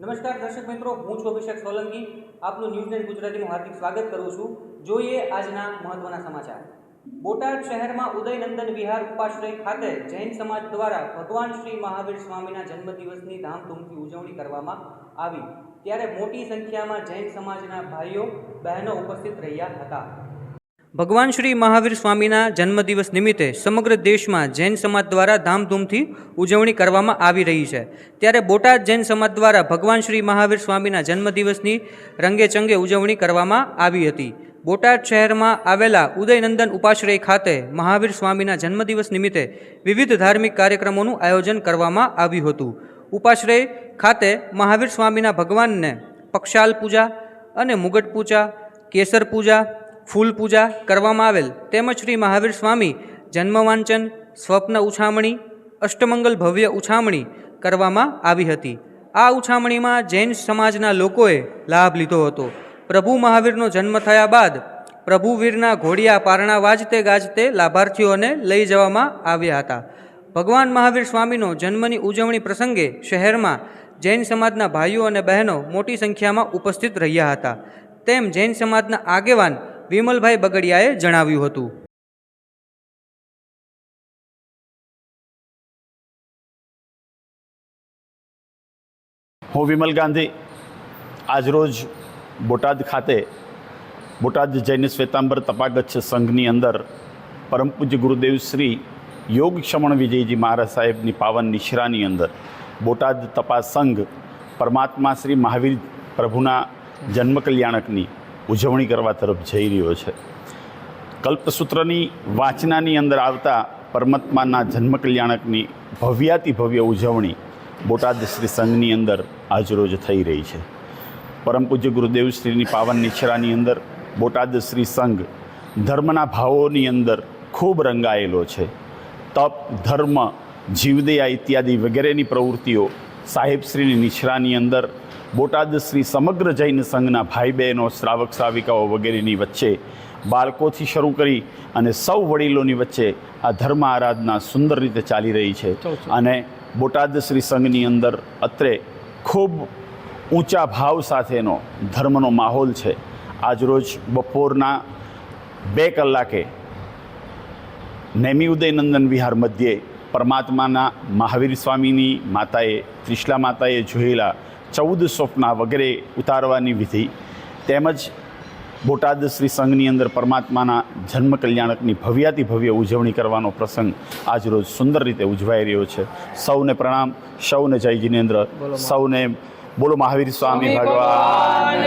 નમસ્કાર દર્શક મિત્રો, હું છું અભિષેક સોલંકી. આપનું ન્યૂઝ ગુજરાતીનું હાર્દિક સ્વાગત કરું છું. જોઈએ આજના મહત્વના સમાચાર. બોટાદ શહેરમાં ઉદયનંદન વિહાર ઉપાશ્રય ખાતે જૈન સમાજ દ્વારા ભગવાન શ્રી મહાવીર સ્વામીના જન્મદિવસની ધામધૂમથી ઉજવણી કરવામાં આવી. ત્યારે મોટી સંખ્યામાં જૈન સમાજના ભાઈઓ, બહેનો ઉપસ્થિત રહ્યા હતા. ભગવાન શ્રી મહાવીર સ્વામીના જન્મદિવસ નિમિત્તે સમગ્ર દેશમાં જૈન સમાજ દ્વારા ધામધૂમથી ઉજવણી કરવામાં આવી રહી છે. ત્યારે બોટાદ જૈન સમાજ દ્વારા ભગવાન શ્રી મહાવીર સ્વામીના જન્મદિવસની રંગેચંગે ઉજવણી કરવામાં આવી હતી. બોટાદ શહેરમાં આવેલા ઉદયનંદન ઉપાશ્રય ખાતે મહાવીર સ્વામીના જન્મદિવસ નિમિત્તે વિવિધ ધાર્મિક કાર્યક્રમોનું આયોજન કરવામાં આવ્યું હતું. ઉપાશ્રય ખાતે મહાવીર સ્વામીના ભગવાનને પક્ષાલ પૂજા અને મુગટ પૂજા, કેસર પૂજા ફૂલ પૂજા કરવામાં આવેલ તેમજ શ્રી મહાવીર સ્વામી જન્મ વાંચન સ્વપ્ન ઉછામણી, અષ્ટમંગલ ભવ્ય ઉછામણી કરવામાં આવી હતી. આ ઉછામણીમાં જૈન સમાજના લોકોએ લાભ લીધો હતો. પ્રભુ મહાવીરનો જન્મ થયા બાદ પ્રભુવીરના ઘોડિયા પારણા વાજતે ગાજતે લાભાર્થીઓને લઈ જવામાં આવ્યા હતા. ભગવાન મહાવીર સ્વામીનો જન્મની ઉજવણી પ્રસંગે શહેરમાં જૈન સમાજના ભાઈઓ અને બહેનો મોટી સંખ્યામાં ઉપસ્થિત રહ્યા હતા. તેમ જૈન સમાજના આગેવાન વિમલભાઈ બગડિયાએ જણાવ્યું હતું. હું વિમલ ગાંધી આજરોજ બોટાદ ખાતે બોટાદ જૈન શ્વેતાંબર તપાગચ્છ સંઘની અંદર પરમ પૂજ્ય ગુરુદેવ શ્રી યોગ ક્ષમણ વિજયજી મહારાજ સાહેબની પાવન નિશ્રાની અંદર બોટાદ તપા સંઘ પરમાત્મા શ્રી મહાવીર પ્રભુના જન્મ કલ્યાણકની ઉજવણી કરવા તરફ જઈ રહ્યો છે. કલ્પસૂત્રની વાંચનાની અંદર આવતા પરમાત્માના જન્મ કલ્યાણકની ભવ્યાતિ ભવ્ય ઉજવણી બોટાદ શ્રી સંઘની અંદર આજરોજ થઈ રહી છે. પરમ પૂજ્ય ગુરુદેવશ્રીની પાવન નિશ્રાની અંદર બોટાદ શ્રી સંઘ ધર્મના ભાવોની અંદર ખૂબ રંગાયેલો છે. તપ, ધર્મ, જીવદયા ઇત્યાદિ વગેરેની પ્રવૃત્તિઓ સાહેબશ્રીની નિશ્રાની અંદર બોટાદ શ્રી સમગ્ર જૈન સંઘના ભાઈ બહેનો શ્રાવક શ્રાવિકાઓ વગેરેની વચ્ચે બાળકોથી શરૂ કરી અને સૌ વડીલોની વચ્ચે આ ધર્મ આરાધના સુંદર રીતે ચાલી રહી છે. અને બોટાદ શ્રી સંઘની અંદર અત્રે ખૂબ ઊંચા ભાવ સાથેનો ધર્મનો માહોલ છે. આજરોજ બપોરના બે કલાકે નેમી ઉદયનંદન વિહાર મધ્યે પરમાત્માના મહાવીર સ્વામીની માતાએ ત્રિશલા માતાએ જોયેલા ચૌદ સ્વપ્ના વગેરે ઉતારવાની વિધિ તેમજ બોટાદ શ્રી સંઘની અંદર પરમાત્માના જન્મ કલ્યાણકની ભવ્યાતિ ભવ્ય ઉજવણી કરવાનો પ્રસંગ આજરોજ સુંદર રીતે ઉજવાઈ રહ્યો છે. સૌને પ્રણામ સૌને જય જિનેન્દ્ર સૌને બોલો મહાવીર સ્વામી ભગવાન